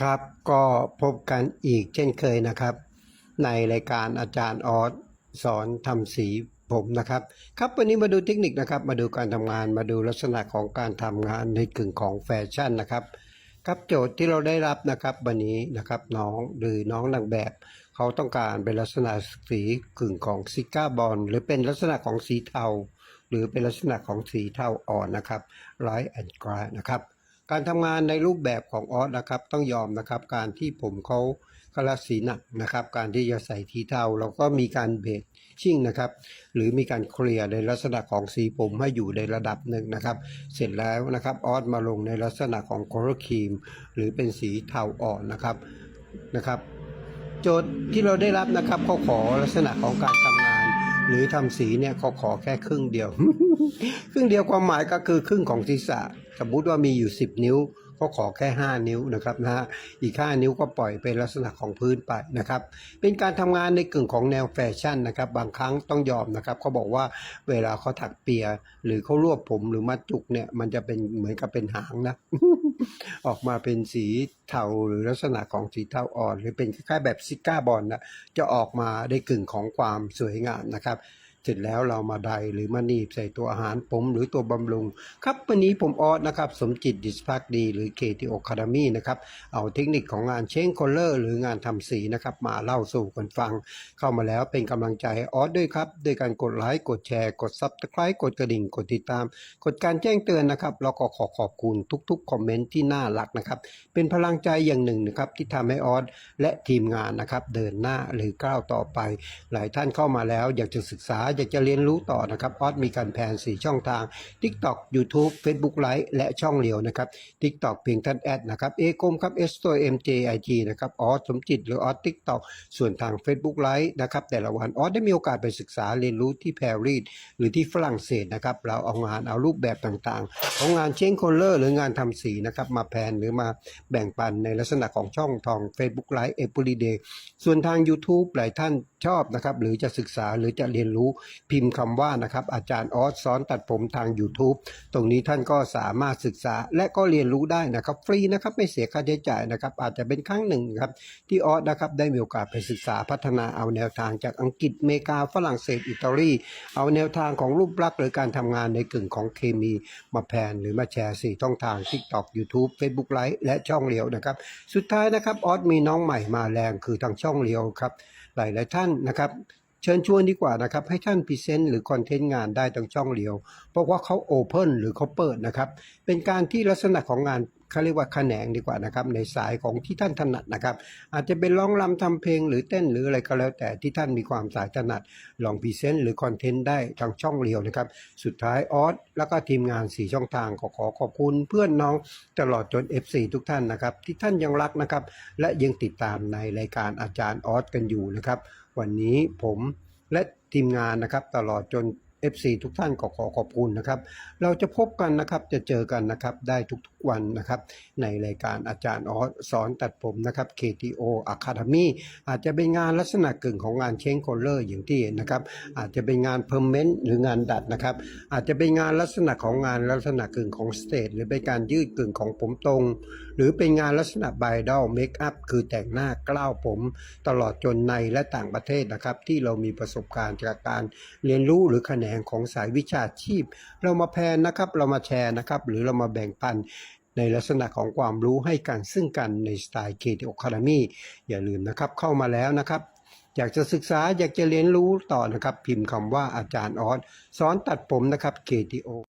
ครับก็พบกันอีกเช่นเคยนะครับ ในรายการอาจารย์ออสสอนทำสีผมนะครับ ครับวันนี้มาดูเทคนิคนะครับ มาดูการทำงานมาดูลักษณะของการทำงานในกึ่งของแฟชั่นนะครับ ครับโจทย์ที่เราได้รับนะครับวันนี้นะครับน้องหรือน้องนางแบบ เขาต้องการเป็นลักษณะสีกึ่งของซิก้าบอลหรือเป็นลักษณะของสีเทา หรือเป็นลักษณะของสีเทาอ่อนนะครับไลท์แอนด์กรานะครับ การทำงานในรูปแบบของออสนะครับ ต้องยอมนะครับ การที่ผมเขากระสีหนักนะครับ การที่จะใส่ทีเทาเราก็มีการเบสชิ่งนะครับ หรือมีการเคลียร์ในลักษณะของสีผมให้อยู่ในระดับหนึ่งนะครับ เสร็จแล้วนะครับออสมาลงในลักษณะของโคลครีม หรือเป็นสีเทาอ่อนนะครับนะครับ โจทย์ที่เราได้รับนะครับเขาขอลักษณะของการทำงานหรือทำสีเนี่ยเขาขอแค่ครึ่งเดียว ครึ่งเดียวความหมายก็คือครึ่งของศีรษะ สมมุติว่ามีอยู่ 10 นิ้ว ก็ขอแค่ 5 นิ้วนะครับนะฮะอีก 5 นิ้วก็ปล่อยเป็นลักษณะของพื้นไปนะครับ เป็นการทำงานในกึ่งของแนวแฟชั่นนะครับ บางครั้งต้องยอมนะครับเขาบอกว่าเวลาเขาถักเปีย หรือเขารวบผมหรือมัดจุกเนี่ยมันจะเป็นเหมือนกับเป็นหางนะออกมาเป็นสีเทาหรือลักษณะของสีเทาอ่อน หรือเป็นคล้ายๆแบบซิก้าบอลนะจะออกมาได้กึ่งของความสวยงามนะครับ สร็จแล้วเรามาไดหรือมาหนีบใส่ตัวอาหารผมหรือตัวบำรุง ครับวันนี้ผมออสนะครับสมจิตดิสพักดี หรือ KTO Academy นะครับเอาเทคนิคของงานเช้งคอลเลอร์หรืองานทำสีนะครับมาเล่าสู่กันฟัง เข้ามาแล้วเป็นกำลังใจออสด้วยครับด้วยการกดไลค์กดแชร์ กด Subscribe กดกระดิ่งกดติดตาม กดการแจ้งเตือนนะครับแล้วก็ขอขอบคุณทุกๆคอมเมนต์ที่น่ารักนะครับเป็นพลังใจอย่างหนึ่งนะครับที่ทำให้ออสและทีมงานนะครับเดินหน้าหรือก้าวต่อไป หลายท่านเข้ามาแล้วอยากจะศึกษาอยากจะเรียนรู้ต่อนะครับออสมีการแผน4 ช่องทาง TikTok YouTube Facebook Live และช่องเลียวนะครับ TikTok เพียงท่านแอดนะครับเอกมครับ S ตัว MJIG นะครับออสสมจิตหรือออส TikTok ส่วนทาง Facebook Live นะครับแต่ละวันออสได้มีโอกาสไปศึกษาเรียนรู้ที่ปารีสหรือที่ฝรั่งเศสนะครับเราเอางานเอารูปแบบต่างๆ ของงานเช้งโคลเลอร์หรืองานทำสีนะครับมาแพนหรือมาแบ่งปันในลักษณะของช่องทาง Facebook Live Every Day ส่วนทาง YouTube หลายท่านชอบนะครับหรือจะศึกษาหรือจะเรียนรู้พิมพ์คำว่านะครับอาจารย์ออสสอนตัดผมทาง YouTube ตรงนี้ท่านก็สามารถศึกษาและก็เรียนรู้ได้นะครับ ฟรีนะครับไม่เสียค่าใช้จ่ายนะครับ อาจจะเป็นครั้งหนึ่งครับที่ออสนะครับได้มีโอกาสไปศึกษาพัฒนาเอาแนวทางจากอังกฤษเมกาฝรั่งเศสอิตาลีเอาแนวทางของรูปลักษณ์หรือการทำงานในกึ่งของเคมีมาแพนหรือมาแชร์สี่ช่องทาง TikTok YouTube Facebook Live และช่องเลียวนะครับ สุดท้ายนะครับออสมีน้องใหม่มาแรงคือทางช่องเลียวครับ หลายๆท่านนะครับ เชิญชวนดีกว่านะครับ ให้ท่านพรีเซนต์หรือคอนเทนต์งานได้ทางช่องเดียว เพราะว่าเขาโอเพนหรือเขาเปิดนะครับ เป็นการที่ลักษณะของงานเขาเรียกว่าแขนงดีกว่านะครับ ในสายของที่ท่านถนัดนะครับ อาจจะเป็นร้องรำทำเพลงหรือเต้นหรืออะไรก็แล้วแต่ที่ท่านมีความสายถนัด ลองพรีเซนต์หรือคอนเทนต์ได้ทางช่องเดียวนะครับ สุดท้ายออสแล้วก็ทีมงาน 4 ช่องทางขอขอขอบคุณเพื่อนน้องตลอดจน FC ทุกท่านนะครับ ที่ท่านยังรักนะครับ และยังติดตามในรายการอาจารย์ออสกันอยู่นะครับ วันนี้ผมและทีมงานนะครับตลอดจน FC ทุกท่านก็ขอขอบคุณนะครับ เราจะพบกันนะครับจะเจอกันนะครับได้ทุกๆวันนะครับ ในรายการอาจารย์ออสสอนตัดผมนะครับ KTO Academy อาจจะเป็นงานลักษณะกึ่งของงานเช้งโคลเลอร์อย่างที่เห็นนะครับ อาจจะเป็นงานเพอร์เมนต์หรืองานดัดนะครับ อาจจะเป็นงานลักษณะของงานลักษณะกึ่งของสเตจหรือเป็นการยืดกึ่งของผมตรง หรือเป็นงานลักษณะไบดอลเมคอัพคือแต่งหน้ากล้าวผมตลอดจนในและต่างประเทศนะครับ ที่เรามีประสบการณ์จากการเรียนรู้หรือคะแนขนงของสายวิชาชีพ เรามาแพนนะครับเรามาแชร์นะครับ หรือเรามาแบ่งปันในลักษณะของความรู้ให้กันซึ่งกันในสไตล์ KTO Academy อย่าลืมนะครับเข้ามาแล้วนะครับ อยากจะศึกษาอยากจะเรียนรู้ต่อนะครับ พิมพ์คำว่าอาจารย์ออสสอนตัดผมนะครับ KTO